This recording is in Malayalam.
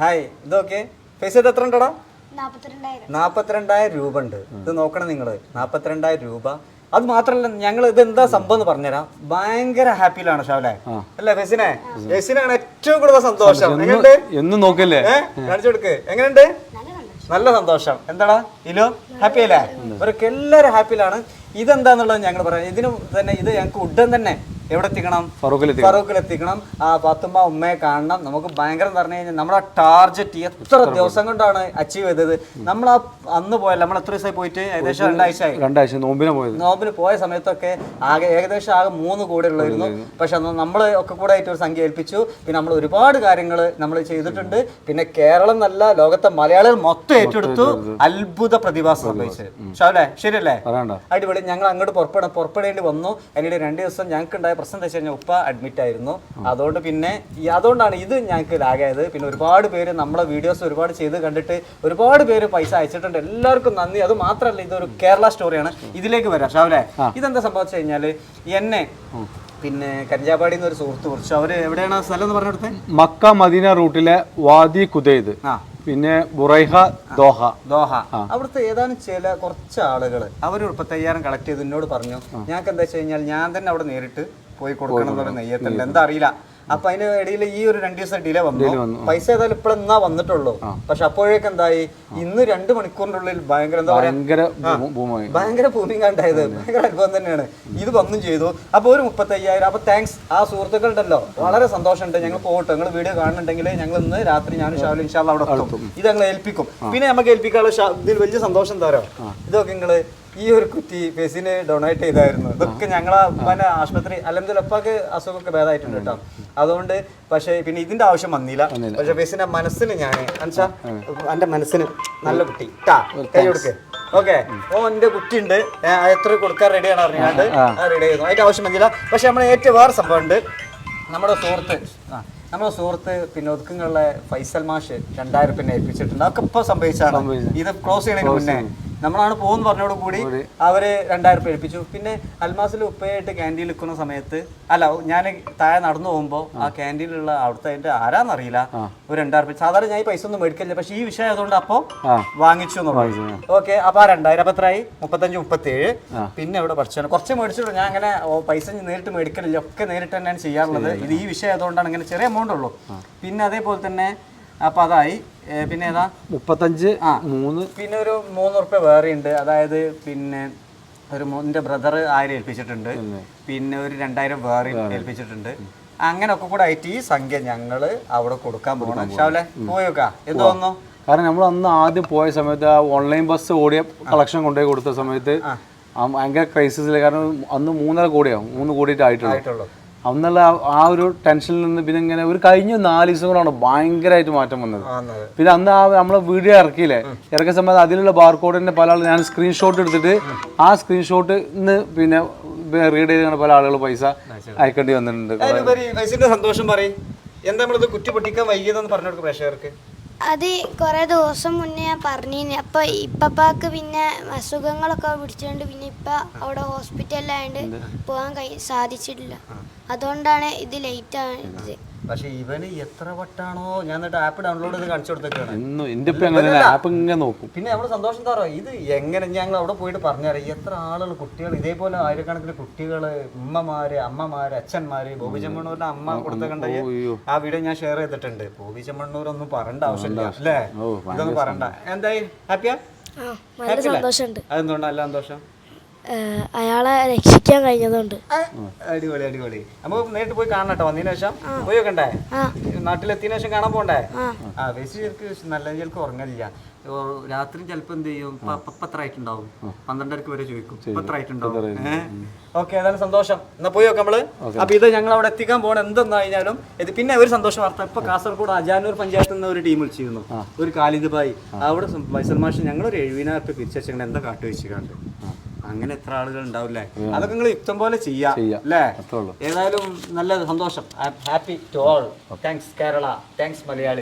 ഹായ് ഇതൊക്കെ പൈസ ഇത് എത്ര ഉണ്ടടാ? നാപ്പത്തിരണ്ടായിരം. രൂപ ഉണ്ട്. ഇത് നോക്കണം നിങ്ങൾ നാപ്പത്തിരണ്ടായിരം രൂപ. അത് മാത്രല്ല ഞങ്ങൾ ഇത് എന്താ സംഭവം എന്ന് പറഞ്ഞുതരാം. ഭയങ്കര ഹാപ്പിയിലാണ് ഷാവലെ. അല്ലേ ഫെസിനെ ഫെസിനാണ് ഏറ്റവും കൂടുതൽ സന്തോഷം. എങ്ങനെയുണ്ട്? എന്നും നോക്കല്ലേ? കാണിച്ചു കൊടുക്ക്. എങ്ങനെയുണ്ട്? നല്ല സന്തോഷം. നല്ല സന്തോഷം. എന്താടാ? ഇലോ ഹാപ്പി അല്ലേ? ഇവരൊക്കെ എല്ലാവരും ഹാപ്പിയിലാണ് ഇതെന്താന്നുള്ളത് ഞങ്ങൾ പറയാം. ഇതിനും തന്നെ ഇത് ഞങ്ങൾക്ക് ഉടൻ തന്നെ എവിടെ എത്തിക്കണം? ഫറൂഖിൽ എത്തിക്കണം ആ പാത്തുമ്മ ഉമ്മയെ കാണണം. നമുക്ക് ഭയങ്കര പറഞ്ഞു കഴിഞ്ഞാൽ നമ്മുടെ ടാർജറ്റ് എത്ര ദിവസം കൊണ്ടാണ് അച്ചീവ് ചെയ്തത്? നമ്മൾ ആ അന്ന് പോയല്ലോ നമ്മൾ എത്ര ദിവസമായി പോയിട്ട്? ഏകദേശം രണ്ടാഴ്ച ആയി രണ്ടാഴ്ച നോമ്പിന് പോയത്. നോമ്പിന് പോയ സമയത്തൊക്കെ ആകെ ഏകദേശം ആകെ മൂന്ന് കോടി ഉള്ളായിരുന്നു. പക്ഷെ അന്ന് നമ്മൾ ഒക്കെ കൂടെ ആയിട്ട് ഒരു സംഖ്യ ഏൽപ്പിച്ചു. പിന്നെ നമ്മൾ ഒരുപാട് കാര്യങ്ങൾ നമ്മൾ ചെയ്തിട്ടുണ്ട്. പിന്നെ കേരളം നല്ല ലോകത്തെ മലയാളികൾ മൊത്തം ഏറ്റെടുത്തു. അത്ഭുത പ്രതിഭാസം സംഭവിച്ചത്. ഷാവല്ലേ ശരിയല്ലേ? അടിപൊളി. ഞങ്ങൾ അങ്ങോട്ട് പുറപ്പെടാൻ പുറപ്പെടേണ്ടി വന്നു. അതിനിടെ രണ്ട് ദിവസം ഞങ്ങൾക്ക് ഉണ്ടായ പ്രശ്നം എന്താ വെച്ച് കഴിഞ്ഞാൽ ഉപ്പ അഡ്മിറ്റ് ആയിരുന്നു. അതുകൊണ്ട് പിന്നെ ഈ അതുകൊണ്ടാണ് ഇത് ഞങ്ങൾക്ക് ലാഗായത്. പിന്നെ ഒരുപാട് പേര് നമ്മളെ വീഡിയോസ് ഒരുപാട് ചെയ്ത് കണ്ടിട്ട് ഒരുപാട് പേര് പൈസ അയച്ചിട്ടുണ്ട്. എല്ലാവർക്കും നന്ദി. അത് മാത്രമല്ല ഇതൊരു കേരള സ്റ്റോറിയാണ് ഇതിലേക്ക് വരാം ഷാവലെ ഇതെന്താ സംഭവിച്ചു കഴിഞ്ഞാൽ എന്നെ പിന്നെ കഞ്ചാപാടി എന്നൊരു സുഹൃത്ത് കുറിച്ചു അവർ എവിടെയാണ് സ്ഥലം എന്ന് പറഞ്ഞെടുത്ത് മക്ക മദീന റൂട്ടിലെ വാദി കുതൈദ് പിന്നെ ബുറൈഹ ദോഹ. ദോഹ. അവിടുത്തെ ഏതാനും ചില കുറച്ച് ആളുകൾ അവർ മുപ്പത്തയ്യായിരം കളക്ട് ചെയ്ത് എന്നോട് പറഞ്ഞു. ഞങ്ങൾക്ക് എന്താ വെച്ച് കഴിഞ്ഞാൽ ഞാൻ തന്നെ അവിടെ നേരിട്ട് പോയി കൊടുക്കണം എന്നുള്ള നെയ്യത്തുണ്ട് എന്താ അറിയില്ല. അപ്പൊ അതിന് ഇടയിൽ ഈ ഒരു രണ്ടു ദിവസം ഡിലേ വന്നു. പൈസ ഏതായാലും ഇപ്പോൾ എന്നാ വന്നിട്ടുള്ളൂ. പക്ഷെ അപ്പോഴേക്ക് എന്തായി? ഇന്ന് രണ്ട് മണിക്കൂറിന്റെ ഉള്ളിൽ ഭയങ്കര എന്താ പറയാ? ഭയങ്കര ഭൂ- ഭൂമി. ഭയങ്കര അനുഭവം തന്നെയാണ്. ഇത് വന്നും ചെയ്തു. അപ്പൊ ഒരു മുപ്പത്തി അയ്യായിരം അപ്പൊ താങ്ക്സ് ആ സുഹൃത്തുക്കളുണ്ടല്ലോ. വളരെ സന്തോഷമുണ്ട്. ഞങ്ങൾ പോകട്ടെ. നിങ്ങൾ വീഡിയോ കാണുന്നുണ്ടെങ്കിൽ ഞങ്ങൾ ഇന്ന് രാത്രി ഞാൻ ഷാവിൽ ഇൻഷാല്ല അവിടെ എത്തും. ഇത് ഞങ്ങൾ ഏൽപ്പിക്കും. പിന്നെ നമുക്ക് ഏൽപ്പിക്കാനുള്ള ഇതിൽ വലിയ സന്തോഷം തരാം ഇതൊക്കെ നിങ്ങൾ ഈ ഒരു കുറ്റി ഫെസിന് ഡൊണേറ്റ് ചെയ്തായിരുന്നു. ഇതൊക്കെ ഞങ്ങളെ പിന്നെ ആശുപത്രി അല്ലെങ്കിൽ ഒപ്പാക്ക് അസുഖമൊക്കെ ഭേദമായിട്ടുണ്ട് കേട്ടോ. അതുകൊണ്ട് പക്ഷേ പിന്നെ ഇതിന്റെ ആവശ്യം വന്നില്ല. പക്ഷെ ഫെസിന്റെ മനസ്സിന് ഞാൻ എന്നുവെച്ചാ എന്റെ മനസ്സിന് നല്ല കുട്ടി ട്ടാ കൈ കൊടുക്ക്. ഓക്കെ. ഓ എന്റെ കുട്ടി ഉണ്ട് എത്ര കൊടുക്കാൻ റെഡിയാണ് അറിഞ്ഞാണ്ട് റെഡി ചെയ്യുന്നു അതിന്റെ ആവശ്യം വന്നില്ല. പക്ഷെ നമ്മളെ ഏറ്റവും വേറെ സംഭവം ഉണ്ട് നമ്മുടെ സുഹൃത്ത് നമ്മുടെ സുഹൃത്ത് പിന്നെ ഒതുക്കങ്ങളിലെ ഫൈസൽ മാഷ് രണ്ടായിരം പിന്നെ ഏൽപ്പിച്ചിട്ടുണ്ട്. അതൊക്കെ ഇപ്പൊ സംഭവിച്ചാണ് ഇത് ക്ലോസ് ചെയ്യണതിന് മുന്നേ നമ്മളാണ് പോകുന്ന പറഞ്ഞോട് കൂടി അവർ രണ്ടായിരം രൂപ ഏൽപ്പിച്ചു. പിന്നെ അൽമാസിൽ ഉപ്പയായിട്ട് ക്യാന്റീനിൽ നിൽക്കുന്ന സമയത്ത് അല്ല ഞാൻ താഴെ നടന്നു പോകുമ്പോൾ ആ. ക്യാന്റീനിലുള്ള അവിടുത്തെ അതിന്റെ ആരാന്നറിയില്ല ഒരു രണ്ടായിരം രൂപ സാധാരണ ഞാൻ ഈ പൈസ ഒന്നും മേടിക്കില്ല പക്ഷെ ഈ വിഷയം ആയതുകൊണ്ട് അപ്പോ ആ. വാങ്ങിച്ചു എന്നുള്ളത് ഓക്കെ അപ്പൊ ആ രണ്ടായിരം അപ്പൊ എത്രയായി മുപ്പത്തഞ്ച് മുപ്പത്തേഴ്. പിന്നെ ഇവിടെ പഠിച്ചാണ് കുറച്ച് മേടിച്ചിട്ടുള്ളൂ. ഞാൻ അങ്ങനെ പൈസ നേരിട്ട് മേടിക്കലില്ല. ഒക്കെ നേരിട്ട് തന്നെയാണ് ചെയ്യാറുള്ളത്. ഇത് ഈ വിഷയം ആയതുകൊണ്ടാണ് ഇങ്ങനെ ചെറിയ എമൗണ്ട് ഉള്ളൂ. പിന്നെ അതേപോലെ തന്നെ അപ്പൊ അതായി. പിന്നെ ഏതാ? മുപ്പത്തഞ്ച് ആ. മൂന്ന്. പിന്നെ ഒരു മൂന്ന് ഉറുപ്പ്യ വേറെ ഉണ്ട് അതായത് പിന്നെ ഒരു എന്റെ എന്റെ ബ്രദർ ആയിരം ഏൽപ്പിച്ചിട്ടുണ്ട്. പിന്നെ? ഒരു രണ്ടായിരം വേറെ. ഏൽപ്പിച്ചിട്ടുണ്ട്. അങ്ങനെ ഒക്കെ കൂടെ ആയിട്ട് ഈ സംഖ്യ ഞങ്ങൾ അവിടെ കൊടുക്കാൻ പോകണം ഷാവലെ പോയോക്കാ എന്ത് തോന്നുന്നു കാരണം നമ്മൾ അന്ന് ആദ്യം പോയ സമയത്ത് ആ ഓൺലൈൻ ബസ് ഓടിയ കളക്ഷൻ കൊണ്ടുപോയി കൊടുത്ത സമയത്ത് ഭയങ്കര ക്രൈസിസിൽ കാരണം അന്ന് മൂന്നര കോടിയാവും. മൂന്ന് കോടിയിട്ട് ആയിട്ടുള്ളൂ ആയിട്ടുള്ളൂ. അന്നുള്ള ആ- ഒരു ടെൻഷനിൽ നിന്ന് പിന്നെ ഇങ്ങനെ ഒരു കഴിഞ്ഞ നാല് ദിവസം കൊണ്ടാണ് ഭയങ്കരമായിട്ട് മാറ്റം വന്നത്. പിന്നെ അന്ന് ആ നമ്മളെ വീഡിയോ ഇറക്കിയില്ലേ? ഇറക്കിയ സമയത്ത് അതിലുള്ള ബാർകോഡിന്റെ പല ആളുകൾ ഞാൻ സ്ക്രീൻഷോട്ട് എടുത്തിട്ട് ആ സ്ക്രീൻഷോട്ട് ഇന്ന് പിന്നെ റീഡ് ചെയ്ത പല ആളുകൾ പൈസ അയക്കേണ്ടി വന്നിട്ടുണ്ട്. സന്തോഷം പറയും. എന്താ നമ്മളിത് കുറ്റി പൊട്ടിക്കാൻ വൈകിയതെന്ന് പറഞ്ഞു കൊടുക്കും പ്രേക്ഷകർക്ക്? അത് കുറേ ദിവസം മുന്നേ ഞാൻ പറഞ്ഞിരുന്നു അപ്പോൾ ഇപ്പപ്പാക്ക് പിന്നെ അസുഖങ്ങളൊക്കെ പിടിച്ചുകൊണ്ട് പിന്നെ ഇപ്പം അവിടെ ഹോസ്പിറ്റലിലായതുകൊണ്ട് പോകാൻ കഴി സാധിച്ചിട്ടില്ല. അതുകൊണ്ടാണ് ഇത് ലേറ്റ് ആയത്. പക്ഷെ ഇവന് എത്ര വട്ടാണോ ഞാൻ എന്നിട്ട് ആപ്പ് ഡൗൺലോഡ് ചെയ്ത് കാണിച്ചു കൊടുത്തേക്കാണ്. ആപ്പ് ഇങ്ങനെ നോക്കും. പിന്നെ നമ്മൾ സന്തോഷം തറോ ഇത് എങ്ങനെ ഞങ്ങൾ അവിടെ പോയിട്ട് പറഞ്ഞുതരാം എത്ര ആളുകൾ കുട്ടികൾ ഇതേപോലെ ആയിരക്കണക്കിന് കുട്ടികൾ ഉമ്മമാര് അമ്മമാര് അച്ഛന്മാര് ബോബി ചെമ്മണ്ണൂരിന്റെ അമ്മ കൊടുത്ത കണ്ട ആ വീഡിയോ ഞാൻ ഷെയർ ചെയ്തിട്ടുണ്ട്. ബോബി ചെമ്മണ്ണൂർ ഒന്നും പറയണ്ട ആവശ്യമില്ല. അല്ലേ ഇതൊന്നും പറയണ്ട. എന്തായി? ഹാപ്പിയാ? നല്ല സന്തോഷമുണ്ട്. അതെന്തുകൊണ്ട് നല്ല സന്തോഷം? അയാളെ രക്ഷിക്കാൻ കഴിഞ്ഞതുകൊണ്ട് അടിപൊളി അടിപൊളി. നമുക്ക് നേരിട്ട് പോയി കാണണം കേട്ടോ വന്നതിന് ശേഷം പോയി വെക്കണ്ടേ നാട്ടിലെത്തിയതിനു ശേഷം കാണാൻ പോണ്ടേ? ആ. വേസ്റ്റ് ശരിക്ക് നല്ല ചിലക്ക് ഉറങ്ങില്ല രാത്രി ചിലപ്പോ എന്ത് ചെയ്യും? ഇപ്പൊ പന്ത്രണ്ടരക്ക് വരെ ചോദിക്കും. ആയിട്ടുണ്ടാവും? ഓക്കെ ഏതായാലും സന്തോഷം. എന്നാ പോയി നോക്കാം നമ്മൾ. അപ്പൊ ഇത് ഞങ്ങൾ അവിടെ എത്തിക്കാൻ പോകണം എന്തെന്ന് കഴിഞ്ഞാലും ഇത് പിന്നെ ഒരു സന്തോഷ വാർത്ത. ഇപ്പൊ കാസർഗോഡ് അജാനൂർ പഞ്ചായത്തിൽ നിന്ന് ഒരു ടീം വിളിച്ചിരുന്നു. ഒരു കാലിദ് ബായി അവിടെ മൈസൂർ മാഷ് ഞങ്ങൾ ഒരു എഴുപതിനായിരം പിരിച്ചു എന്താ കാട്ടുവെച്ചു കണ്ട് അങ്ങനെ എത്ര ആളുകൾ ഉണ്ടാവില്ലേ? അതൊക്കെ നിങ്ങൾ ഇഷ്ടം പോലെ ചെയ്യാം. അല്ലേ? ഏതായാലും നല്ല സന്തോഷം. Happy to all. Thanks Kerala. Thanks Malayali.